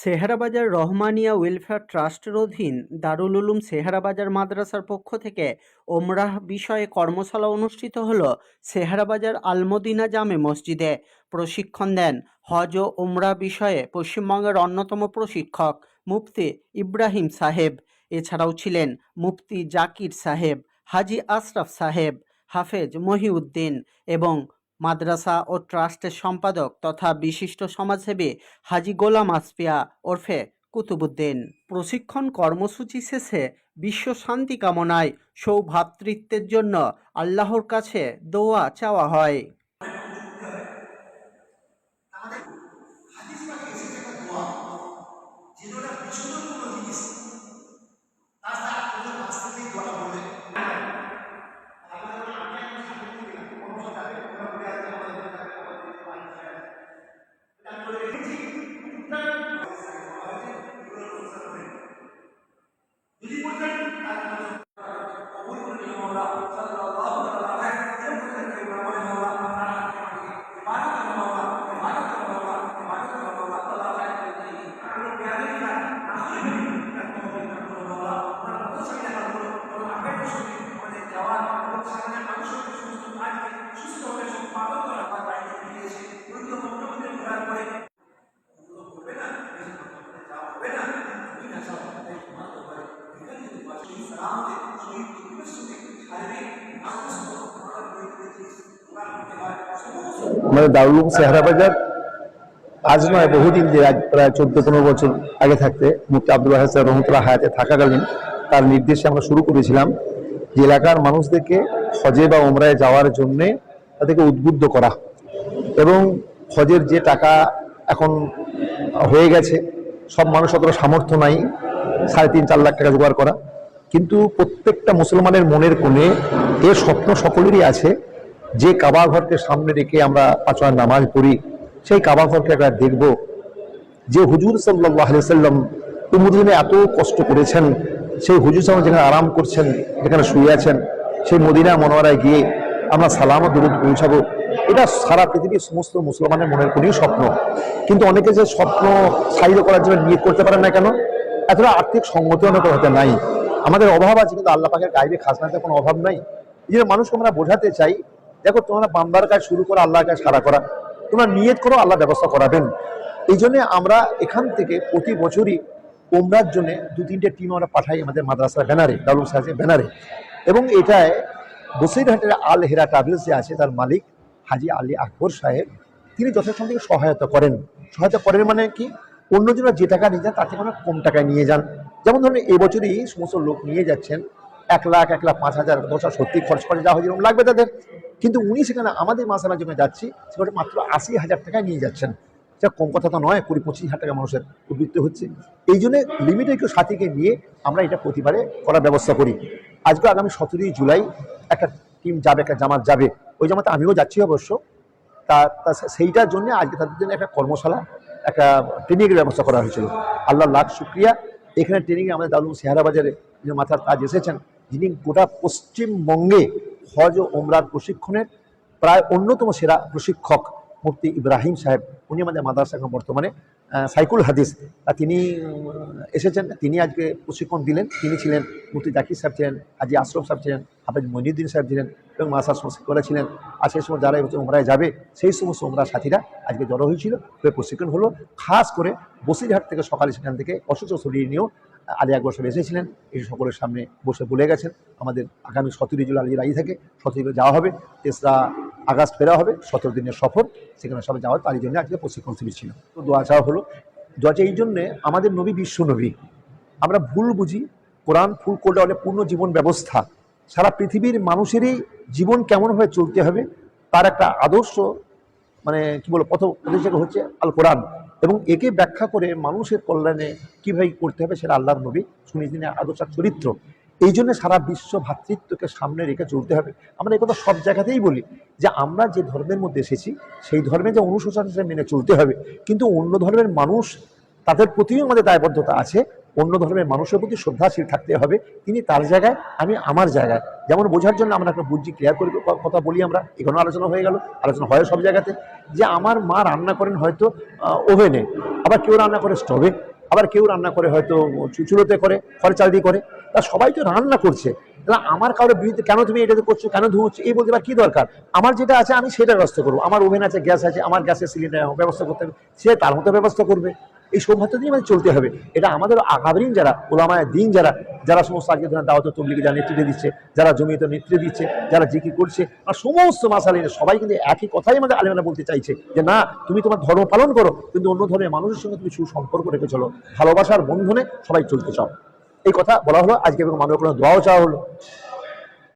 সেহারাবাজার Rahmania welfare ট্রাস্টের অধীন দারুল উলুম সেহারাবাজার মাদ্রাসার পক্ষ থেকে ওমরাহ বিষয়ে কর্মশালা অনুষ্ঠিত হল সেহারাবাজার আলমদিনা জামে মসজিদে। প্রশিক্ষণ দেন হজ ও ওমরা বিষয়ে পশ্চিমবঙ্গের অন্যতম প্রশিক্ষক মুফতি ইব্রাহিম সাহেব। এছাড়াও ছিলেন মুফতি জাকির সাহেব, হাজি আশরাফ সাহেব, হাফেজ মহিউদ্দিন এবং মাদ্রাসা ও ট্রাস্টের সম্পাদক তথা বিশিষ্ট সমাজসেবী হাজি গোলাম আসফিয়া ওরফে কুতুবুদ্দিন। প্রশিক্ষণ কর্মসূচি শেষে বিশ্ব শান্তি কামনায় সৌভাতৃত্বের জন্য আল্লাহর কাছে দোয়া চাওয়া হয়। আমাদের দারুল সেহারাবাজার আজ নয় বহুদিন যে প্রায় চোদ্দ, পনেরো বছর আগে থাকতে মুফতি আব্দুল হাসান রহমতুল্লাহ হায়াতে থাকাকালীন তার নির্দেশে আমরা শুরু করেছিলাম যে এলাকার মানুষদেরকে হজে বা ওমরায় যাওয়ার জন্যে তাদেরকে উদ্বুদ্ধ করা। এবং হজের যে টাকা এখন হয়ে গেছে, সব মানুষ অতটা সামর্থ্য নাই, সাড়ে তিন, চার লাখ টাকা জোগাড় করা। কিন্তু প্রত্যেকটা মুসলমানের মনের কোণে এর স্বপ্ন সকলেরই আছে যে কাবা ঘরকে সামনে রেখে আমরা পাঁচওয়ার নামাজ পড়ি, সেই কাবা ঘরকে একবার দেখব। যে হুজুর সাল্লাহ সাল্লাম উমুদিনে এত কষ্ট করেছেন, সেই হুজুর সাল্লাম যেখানে আরাম করছেন, যেখানে শুয়ে আছেন, সেই মদিনা মনোয়ারায় গিয়ে আমরা সালাম দূরত পৌঁছাবো। এটা সারা পৃথিবীর সমস্ত মুসলমানের মনের কোনই স্বপ্ন। কিন্তু অনেকে যে স্বপ্ন সাহিত্য করার জন্য নিয়োগ করতে পারেন না কেন? এতটা আর্থিক সঙ্গতি অনেকের হতে নাই। আমাদের অভাব আছে, কিন্তু আল্লাহ পাকের গাইবে খাজনাতে কোনো অভাব নাই। জন্য মানুষকে আমরা বোঝাতে চাই, দেখো তোমরা বান্দার কাজ শুরু করো, আল্লাহর কাজ সারা করা। তোমরা নিয়ত করো, আল্লাহ ব্যবস্থা করাবেন। এই জন্য আমরা এখান থেকে প্রতি বছরই ওমরার জন্য দু তিনটে টিম আমরা পাঠাই আমাদের মাদ্রাসার ব্যানারে, দারুল সাহেবের ব্যানারে। এবং এটায় বসিরহাটের আল হেরা ট্রাভেলস যে আছে, তার মালিক হাজি আলী আকবর সাহেব, তিনি যথেষ্ট থেকে সহায়তা করেন। সহায়তা করেন মানে কি? অন্যজনের যে টাকা নিয়ে যান, তার থেকে অনেক কম টাকায় নিয়ে যান। যেমন ধরুন এবছরই সমস্ত লোক নিয়ে যাচ্ছেন এক লাখ এক লাখ পাঁচ হাজার, দশ হাজার সত্যি খরচ করে যা হয় যেরকম লাগবে তাদের। কিন্তু উনি সেখানে আমাদের মাসালার জন্য যাচ্ছি, সেখানে মাত্র আশি হাজার টাকায় নিয়ে যাচ্ছেন। সেটা কম কথা তো নয়, কুড়ি, পঁচিশ হাজার টাকা মানুষের উদ্বৃত্ত হচ্ছে। এই জন্য লিমিটেড একটু সাথীকে নিয়ে আমরা এটা প্রতিবারে করার ব্যবস্থা করি। আজকে আগামী সতেরোই জুলাই একটা টিম যাবে, একটা জামাত যাবে। ওই জামাতে আমিও যাচ্ছি অবশ্য। তা তা সেইটার জন্য আজকে তাদের জন্য একটা কর্মশালা, একটা ট্রেনিংয়ের ব্যবস্থা করা হয়েছিল। আল্লাহ লাখ শুক্রিয়া। এখানে ট্রেনিংয়ে আমাদের দারুল সেহারাবাজারে যিনি মাথার কাজ এসেছেন, যিনি গোটা পশ্চিমবঙ্গে হজ ও ওমরার প্রশিক্ষণের প্রায় অন্যতম সেরা প্রশিক্ষক মুফতি ইব্রাহিম সাহেব, উনি আমাদের মাদ্রাসা বর্তমানে সাইকুল হাদিস। তিনি এসেছেন, তিনি আজকে প্রশিক্ষণ দিলেন। তিনি ছিলেন মুফতি জাকির সাহেব ছিলেন আজি আশরফ সাহেব ছিলেন, হাফেজ মইনুদ্দিন সাহেব ছিলেন এবং মাসার সংস্কৃতরা ছিলেন আর সেই সময় যারা এবছর উমরায় যাবে, সেই সমস্ত উমরা সাথীরা আজকে জড়ো হয়েছিল। হয়ে প্রশিক্ষণ হলো। খাস করে বসিরহাট থেকে সকালে সেখান থেকে অসুস্থ শরীর নিয়েও আলী আকবর সাহেব এসেছিলেন। এই সকলের সামনে বসে বলে গেছেন, আমাদের আগামী সতেরোই জুলাই আলী রাজি থাকে সতেরোই যাওয়া হবে। তেসরা আগস্ট ফেরা হবে, সতেরো দিনের সফর। সেখানে সবাই যাওয়া তারই জন্য আজকে প্রশিক্ষণ শিবির ছিল। তো দোয়া চাওয়া হলো। দোয়া এই জন্যে আমাদের নবী বিশ্ব নবী। আমরা ভুল বুঝি, কোরআন ফুল করলে পূর্ণ জীবন ব্যবস্থা। সারা পৃথিবীর মানুষেরই জীবন কেমনভাবে চলতে হবে, তার একটা আদর্শ মানে কি বলব, পথ উপদেশক হচ্ছে আল কোরআন। এবং একে ব্যাখ্যা করে মানুষের কল্যাণে কীভাবে করতে হবে সেটা আল্লাহর নবী শুনিয়ে দিনে আদর্শ চরিত্র। এই জন্য সারা বিশ্ব ভ্রাতৃত্বকে সামনে রেখে চলতে হবে। আমরা এই কথা সব জায়গাতেই বলি যে আমরা যে ধর্মের মধ্যে এসেছি, সেই ধর্মে যে অনুশোচনা মেনে চলতে হবে। কিন্তু অন্য ধর্মের মানুষ তাদের প্রতিও আমাদের দায়বদ্ধতা আছে অন্য ধর্মের মানুষের প্রতি শ্রদ্ধাশীল থাকতে হবে। তিনি তার জায়গায়, আমি আমার জায়গায়। যেমন বোঝার জন্য আমরা একটা বুদ্ধি ক্লিয়ার করে কথা বলি আমরা, এখানে আলোচনা হয়ে গেল, আলোচনা হয় সব জায়গাতে। যে আমার মা রান্না করেন হয়তো ওভেনে, আবার কেউ রান্না করে স্টোভে আবার কেউ রান্না করে হয়তো চুচুলোতে করে, খড় চাল দিয়ে করে। তা সবাই তো রান্না করছে। তাহলে আমার কারোর বিরুদ্ধে কেন তুমি এটাতে করছ, কেন ধুচ্ছ এই বলতে পার কি দরকার? আমার যেটা আছে আমি সেটা ব্যবস্থা করব। আমার ওভেন আছে, গ্যাস আছে, আমার গ্যাসের সিলিন্ডার ব্যবস্থা করতে হবে, সে তার মতো ব্যবস্থা করবে। এই সৌভাগ্য দিয়ে আমাদের চলতে হবে। এটা আমাদের আগামীন যারা ওলামায় দিন, যারা যারা সমস্ত আগে ধরেন দাওয়াত তবলিকে যারা নেতৃত্ব দিচ্ছে, যারা জমিতে নেতৃত্ব দিচ্ছে, যারা জিকির করছে, আর সমস্ত মাসালিন সবাই কিন্তু একই কথাই আমাদের আলেমারা বলতে চাইছে যে, না, তুমি তোমার ধর্ম পালন করো, কিন্তু অন্য ধর্মের মানুষের সঙ্গে তুমি সুসম্পর্ক রেখে চলো। ভালোবাসার বন্ধনে সবাই চলতে চাও। এই কথা বলা হলো। আজকে এবং মানব দোয়াও চাওয়া হলো।